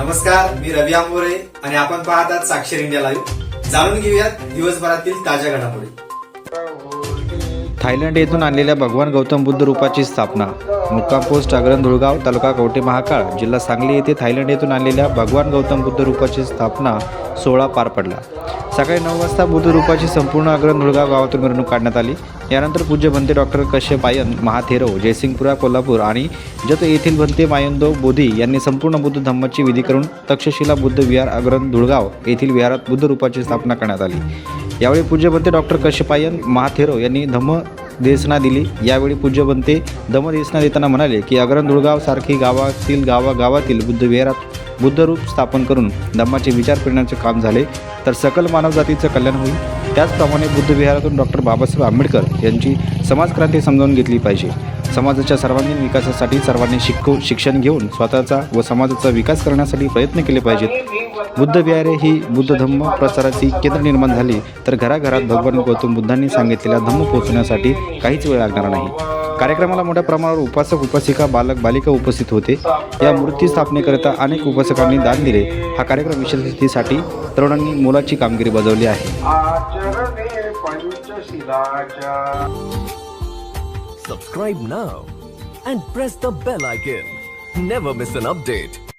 नमस्कार मी रवी आंबोरे आणि आपण पाहतात साक्षर इंडिया लाईव्ह. जाणून घेऊयात दिवसभरातील ताज्या घडामोडी. थायलंड येथून आणलेल्या भगवान गौतम बुद्ध रूपाची स्थापना. मुक्काम पोस्ट अग्रण धुळगाव तालुका कवठे महाकाळ जिल्हा सांगली येथे थायलंड येथून आणलेल्या भगवान गौतम बुद्ध रूपाची स्थापना सोहळा पार पडला. सकाळी नऊ वाजता बुद्ध रूपाची संपूर्ण अग्रन धुळगाव गावातून मिरवणूक काढण्यात आली. यानंतर पूज्य भंते डॉक्टर कश्यप आयन महाथेरव हो, जयसिंगपुरा कोल्हापूर आणि जत येथील भंते मायंदो बोधी यांनी संपूर्ण बुद्ध धम्माची विधी करून तक्षशिला बुद्ध विहार अग्रन धुळगाव येथील विहारात बुद्ध रूपाची स्थापना करण्यात आली. यावेळी पूज्यबंते डॉक्टर कश्यपायन महाथेरो हो यांनी धम्म देसना दिली. यावेळी पूज्यभंते धम्म देसना देताना म्हणाले की अग्रन धुळगाव सारखी गावातील गावागावातील बुद्ध विहारात बुद्धरूप स्थापन करून धम्माचे विचार करण्याचे काम झाले तर सकल मानवजातीचं कल्याण होईल. त्याचप्रमाणे बुद्ध विहारातून डॉक्टर बाबासाहेब आंबेडकर यांची समाजक्रांती समजावून घेतली पाहिजे. समाजाच्या सर्वांगीण विकासासाठी सर्वांनी शिकू शिक्षण घेऊन स्वतःचा व समाजाचा विकास करण्यासाठी प्रयत्न केले पाहिजेत. बुद्ध विहारे ही बुद्ध धम्म प्रसाराची केंद्र निर्माण झाली तर घराघरात भगवान गौतम बुद्धांनी सांगितलेला धम्म पोहोचण्यासाठी काहीच वेळ लागणार नाही. कार्यक्रमाला मोठ्या प्रमाणावर उपासक उपासिका बालक बालिका उपस्थित होते या मूर्ती स्थापनेकरिता अनेक उपासकांनी दान दिले हा कार्यक्रम विशेषतेसाठी तरुणांनी मोलाची कामगिरी बजावली आहे आचरणे पंचशिलाच्या Subscribe now and press the bell icon. Never miss an update.